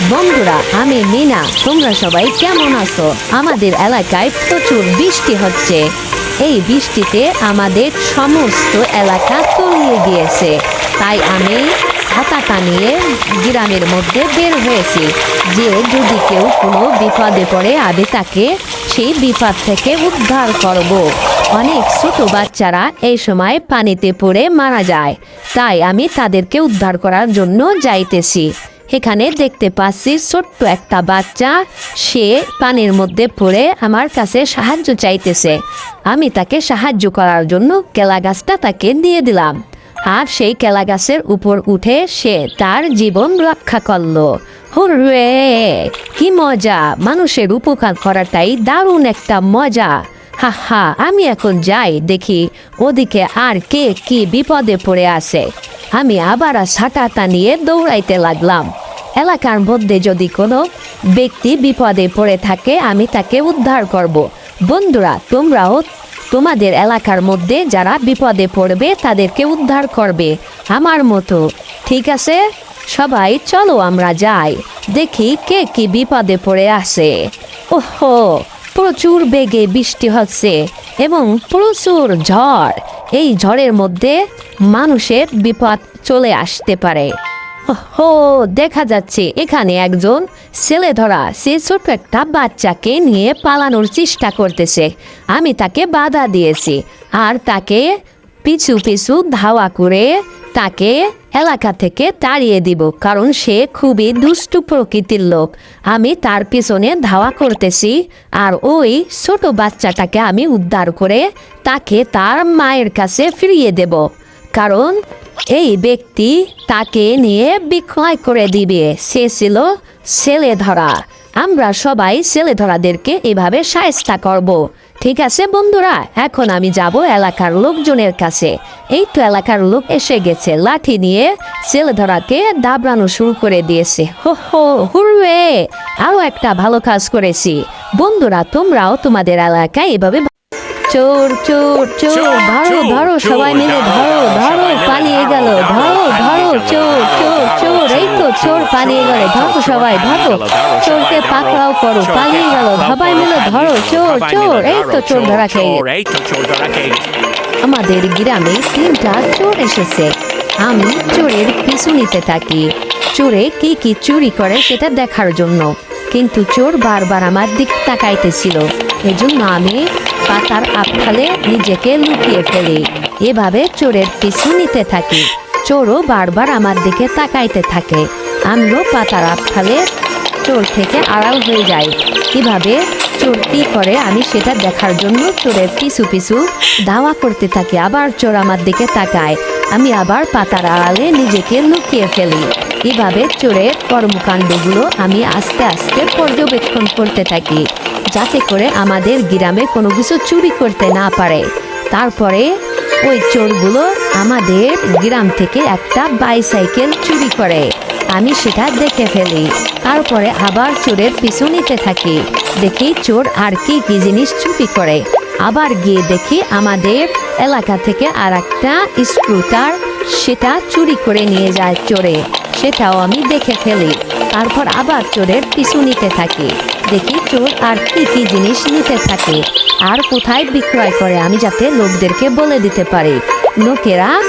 বন্ধুরা, আমি মিনা। তোমরা সবাই কেমন আছো? আমাদের এলাকায় প্রচুর বৃষ্টি হচ্ছে। এই বৃষ্টিতে আমাদের সমস্ত এলাকা তলিয়ে গিয়েছে। তাই আমি ছাতাটা নিয়ে গ্রামের মধ্যে বের হয়েছি। যে যদি কেউ কোনো বিপদে পড়ে, আমি তাকে সেই বিপদ থেকে উদ্ধার করব। অনেক ছোট বাচ্চারা এই সময় পানিতে পড়ে মারা যায়। তাই আমি তাদেরকে উদ্ধার করার জন্য যাইতেছি। এখানে দেখতে পাচ্ছি ছোট্ট একটা বাচ্চা। সে পানির মধ্যে পড়ে আমার কাছে সাহায্য চাইতেছে। আমি তাকে সাহায্য করার জন্য কেলা গাছটা তাকে দিয়ে দিলাম। আর সেই কেলা গাছের উপর উঠে সে তার জীবন রক্ষা করল। হুররে! কি মজা! মানুষের উপকার করাটাই দারুণ একটা মজা। হা হা আমি এখন যাই, দেখি ওদিকে আর কে কি বিপদে পড়ে আছে। আমি আবার ছাটাটা নিয়ে দৌড়াইতে লাগলাম। এলাকার মধ্যে যদি কোনো ব্যক্তি বিপদে পড়ে থাকে, আমি তাকে উদ্ধার করব। বন্ধুরা, তোমরাও তোমাদের এলাকার মধ্যে যারা বিপদে পড়বে, তাদেরকে উদ্ধার করবে। আমার মতো, ঠিক আছে? সবাই, চলো আমরা যাই। দেখি কে কি বিপদে পড়ে আছে। ওহো! প্রচুর বেগে বৃষ্টি হচ্ছে এবং প্রচুর ঝড়। এই ঝড়ের মধ্যে মানুষের বিপদ চলে আসতে পারে। হো দেখা যাচ্ছে এখানে একজন ছেলে ধরা, সে ছোট একটা বাচ্চাকে নিয়ে পালানোর চেষ্টা করতেছে। আমি তাকে বাধা দিয়েছি আর তাকে পিছু পিছু ধাওয়া করে তাকে এলাকা থেকে তাড়িয়ে দিব, কারণ সে খুবই দুষ্টু প্রকৃতির লোক। আমি তার পিছনে ধাওয়া করতেছি, আর ওই ছোট বাচ্চাটাকে আমি উদ্ধার করে তাকে তার মায়ের কাছে ফিরিয়ে দেব, কারণ এই ব্যক্তি তাকে নিয়ে বিক্রয় করে দিবে। সে ছিল ছেলে ধরা আমরা সবাই ছেলে ধরাদেরকে এভাবে সায়স্তা করব। ঠিক আছে বন্ধুরা, এখন আমি যাব এলাকার লোকজনের কাছে। এই তো এলাকার লোক এসে গেছে, লাঠি নিয়ে ছেলে ধরাকে দাবড়ানো শুরু করে দিয়েছে। হো হো হুরবে আরও একটা ভালো কাজ করেছি। বন্ধুরা, তোমরাও তোমাদের এলাকায় এভাবে চোর চোর চোর ধরো ধরো সবাই মিলে ধরো ধরো পালিয়ে গেল ধরো ধরো চোর চোর চোর এই তো চোর পালিয়ে গেল ধরো সবাই ধরো চোরকে পাকড়াও করো পালিয়ে গেল সবাই মিলে ধরো চোর চোর এই তো চোর ধরা খেয়ে। আমাদের গ্রামে তিনটা চোর এসেছে। আমি চোরের পিছু নিতে থাকি। চোরে কি কি চুরি করে সেটা দেখার জন্য। কিন্তু চোর বারবার আমার দিক তাকাইতেছিল। এজন্য আমি পাতার আফালে নিজেকে লুকিয়ে ফেলি। এভাবে চোরের পিছু নিতে থাকি। চোরও বারবার আমার দিকে তাকাইতে থাকে। আমিও পাতার আফালে চোর থেকে আড়াল হয়ে যাই। কীভাবে? চোর কি করে আমি সেটা দেখার জন্য চোরের পিছু পিছু ধাওয়া করতে থাকি। আবার চোর আমার দিকে তাকায়। আমি আবার পাতার আড়ালে নিজেকে লুকিয়ে ফেলি। এভাবে চোরের কর্মকাণ্ডগুলো আমি আস্তে আস্তে পর্যবেক্ষণ করতে থাকি। যাতে করে আমাদের গ্রামে কোনো কিছু চুরি করতে না পারে। তারপরে ওই চোরগুলো আমাদের গ্রাম থেকে একটা বাইসাইকেল চুরি করে। আমি সেটা দেখে ফেলি। তারপরে আবার চোরের পিছু নিতে থাকি। দেখি চোর আর কি কি জিনিস চুরি করে। আবার গিয়ে দেখি আমাদের এলাকা থেকে আর একটা স্ক্রুটার সেটা চুরি করে নিয়ে যায় চোরে। সেটাও আমি দেখে ফেলি। তারপর আবার চোরের পিছু নিতে থাকি। দেখি চোর আর কি কি জিনিস নিতে থাকে। আর কোথায় বিক্রয় করে আমি যাতে লোকদেরকে বলে দিতে পারি? লোকেরা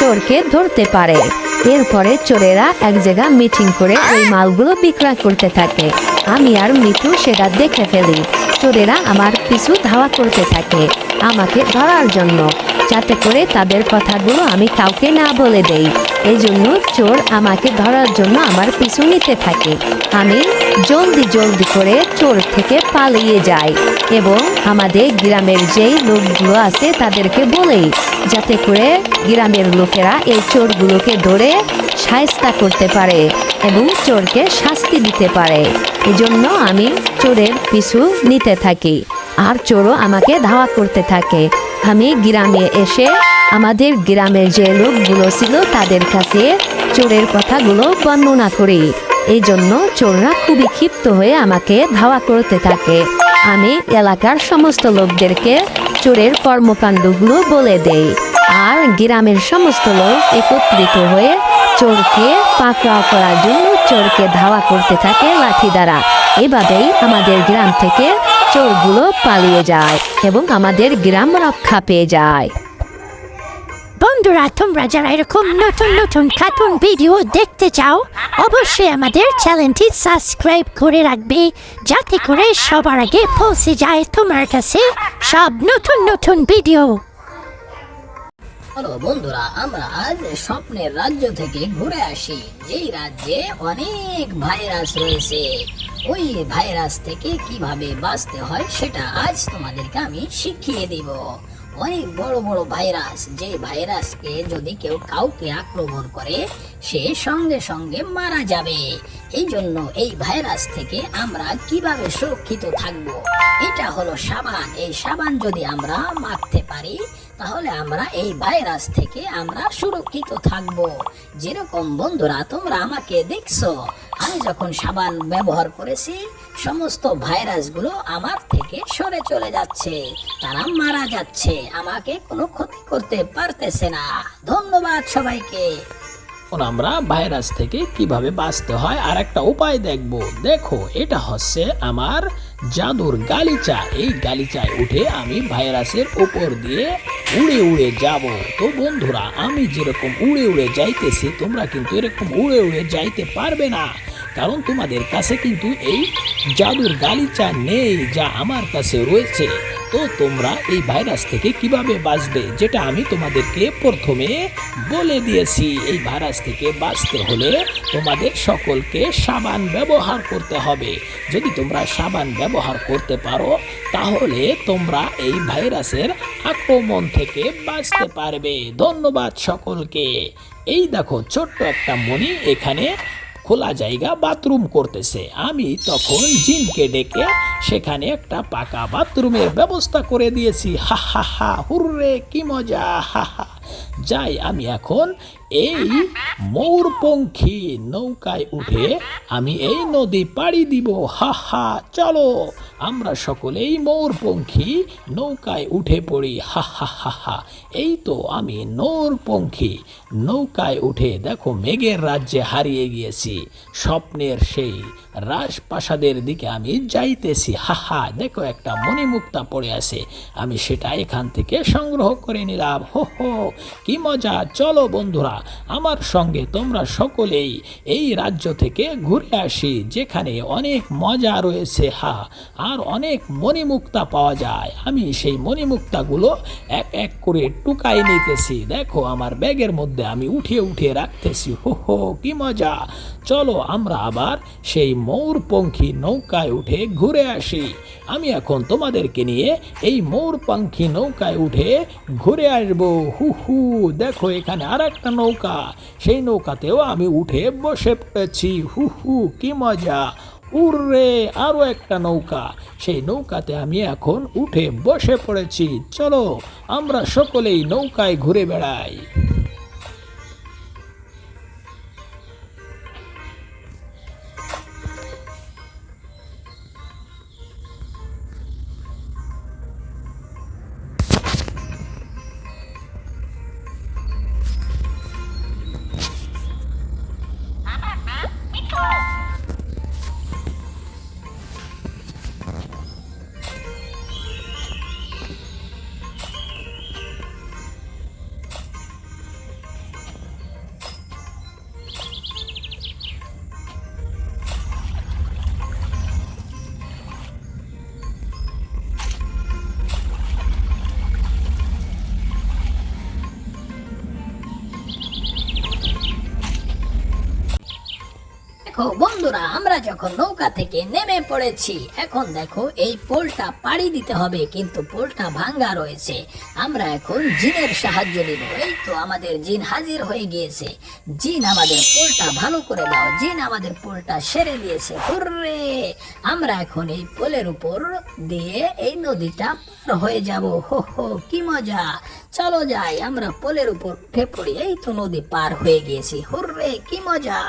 চোরকে ধরতে পারে। এরপরে চোরেরা এক জায়গায় মিটিং করে ওই মালগুলো বিক্রয় করতে থাকে। আমি আর মিঠু সেটা দেখে ফেলি। চোরেরা আমার পিছু ধাওয়া করতে থাকে আমাকে ধরার জন্য। যাতে করে তাদের কথাগুলো আমি কাউকে না বলে দেই। এই জন্য চোর আমাকে ধরার জন্য আমার পিছু নিতে থাকে। আমি জলদি জলদি করে চোর থেকে পালিয়ে যায় এবং আমাদের গ্রামের যেই লোকগুলো আছে তাদেরকে বলেই, যাতে করে গ্রামের লোকেরা এই চোরগুলোকে ধরে সায়স্তা করতে পারে এবং চোরকে শাস্তি দিতে পারে। এজন্য আমি চোরের পিছু নিতে থাকি আর চোরও আমাকে ধাওয়া করতে থাকে। আমি গ্রামে এসে আমাদের গ্রামের যে লোকগুলো ছিল তাদের কাছে চোরের কথাগুলো বর্ণনা করি। এই জন্য চোররা খুবই ক্ষিপ্ত হয়ে আমাকে ধাওয়া করতে থাকে। আমি এলাকার সমস্ত লোকদেরকে চোরের কর্মকাণ্ডগুলো বলে দেই। আর গ্রামের সমস্ত লোক একত্রিত হয়ে চোরকে পাকড়াও করার জন্য চোরকে ধাওয়া করতে থাকে লাঠি দ্বারা। এভাবেই আমাদের গ্রাম থেকে চোরগুলো পালিয়ে যায় এবং আমাদের গ্রাম রক্ষা পেয়ে যায়। বন্ধুরা, তোমরা যারা এরকম নতুন নতুন কার্টুন ভিডিও দেখতে চাও, অবশ্যই আমাদের চ্যানেলটি সাবস্ক্রাইব করে রাখবে, যাতে করে সবার আগে পৌঁছে যায় তোমার কাছে সব নতুন নতুন ভিডিও বন্ধুরা, আমরা আজ স্বপ্নের রাজ্য থেকে ঘুরে আসি, যেই রাজ্যে অনেক ভাইরাস রয়েছে। ওই ভাইরাস থেকে কীভাবে বাঁচতে হয় সেটা আজ তোমাদেরকে আমি শিখিয়ে দিব। অনেক বড় বড় ভাইরাস, যে ভাইরাসকে যদি কেউ কাউকে আক্রমণ করে, সে সঙ্গে সঙ্গে মারা যাবে। এই জন্য এই ভাইরাস থেকে আমরা কীভাবে সুরক্ষিত থাকব? এটা হলো সাবান। এই সাবান যদি আমরা মাখতে পারি, তাহলে আমরা এই ভাইরাস থেকে আমরা সুরক্ষিত থাকব। যেরকম বন্ধুরা, তোমরা আমাকে দেখছ, আমি যখন সাবান ব্যবহার করেছি সমস্ত ভাইরাসগুলো আমার থেকে সরে চলে যাচ্ছে। তারা মারা যাচ্ছে। আমাকে কোনো ক্ষতি করতে পারতেছে না। ধন্যবাদ সবাইকে। আমরা ভাইরাস থেকে কীভাবে বাঁচতে হয় আর একটা উপায় দেখব। দেখো, এটা হচ্ছে আমার জাদুর গালিচা। এই গালিচায় উঠে আমি ভাইরাসের উপর দিয়ে উড়ে উড়ে যাব। তো বন্ধুরা, আমি যেরকম উড়ে উড়ে যাইতেছি, তোমরা কিন্তু এরকম উড়ে উড়ে যাইতে পারবে না। কারণ তোমাদের কাছে কিন্তু এই জাদুর গালিচা নেই যা আমার কাছে রয়েছে। তো তোমরা এই ভাইরাস থেকে কীভাবে বাঁচবে, যেটা আমি তোমাদেরকে প্রথমে বলে দিয়েছি। এই ভাইরাস থেকে বাঁচতে হলে তোমাদের সকলকে সাবান ব্যবহার করতে হবে। যদি তোমরা সাবান ব্যবহার করতে পারো, তাহলে তোমরা এই ভাইরাসের আক্রমণ থেকে বাঁচতে পারবে। ধন্যবাদ সকলকে। এই দেখো, ছোট্ট একটা মণি এখানে খোলা জায়গা বাথরুম করতেছে। আমি তখন জিনকে ডেকে সেখানে একটা পাকা বাথরুমের ব্যবস্থা করে দিয়েছি। হা হা হা, হুররে, কি মজা, হা হা। যাই, আমি এখন এই ময়ূরপঙ্খী নৌকায় উঠে আমি এই নদী পাড়ি দিব। হা হা, চলো। আমরা সকলেই ময়ূরপঙ্খী নৌকায় উঠে পড়ি। হা হা হা হা। এই তো আমি নৌরপঙ্খী নৌকায় উঠে দেখো মেঘের রাজ্যে হারিয়ে গিয়েছি। স্বপ্নের সেই রাজপ্রাসাদের দিকে আমি যাইতেছি। হা হা, দেখো একটা মণিমুক্তা পড়ে আছে। আমি সেটা এখান থেকে সংগ্রহ করে নিলাম। হো হো, কি মজা। চলো বন্ধুরা আমার সঙ্গে তোমরা সকলেই এই রাজ্য থেকে ঘুরে আসি, যেখানে অনেক মজা রয়েছে। হা, আর অনেক মণিমুক্তা পাওয়া যায়। আমি সেই মণিমুক্তাগুলো এক এক করে টুকাই নিতেছি। দেখো, আমার ব্যাগের মধ্যে আমি উঠিয়ে উঠিয়ে রাখতেছি। হো হো, কি মজা! চলো আমরা আবার সেই ময়ূরপঙ্খী নৌকায় উঠে ঘুরে আসি। আমি এখন তোমাদেরকে নিয়ে এই ময়ূরপঙ্খী নৌকায় উঠে ঘুরে আসব। হু হু, দেখো, এখানে আর একটা সেই নৌকাতেও আমি উঠে বসে পড়েছি। হু হু, কি মজা। উর্রে আরও একটা নৌকা। সেই নৌকাতে আমি এখন উঠে বসে পড়েছি। চলো, আমরা সকলেই নৌকায় ঘুরে বেড়াই। বন্ধুরা, আমরা যখন নৌকা থেকে নেমে পড়েছি, এখন দেখো এই পোলটা পাড়ি দিতে হবে, কিন্তু পোলটা ভাঙ্গা রয়েছে। আমরা এখন জিনের সাহায্য নিব। এই তো আমাদের জিন হাজির হয়ে গিয়েছে। জিন আমাদের পোলটা ভালো করে দাও। জিন আমাদের পোলটা সেরে দিয়েছে হুররে! আমরা এখন এই পোলের উপর দিয়ে এই নদীটা পার হয়ে যাব। হো হো, কি মজা! চলো যাই, আমরা পোলের উপর উঠে পড়ি। এই তো নদী পার হয়ে গিয়েছি। হুররে, কি মজা!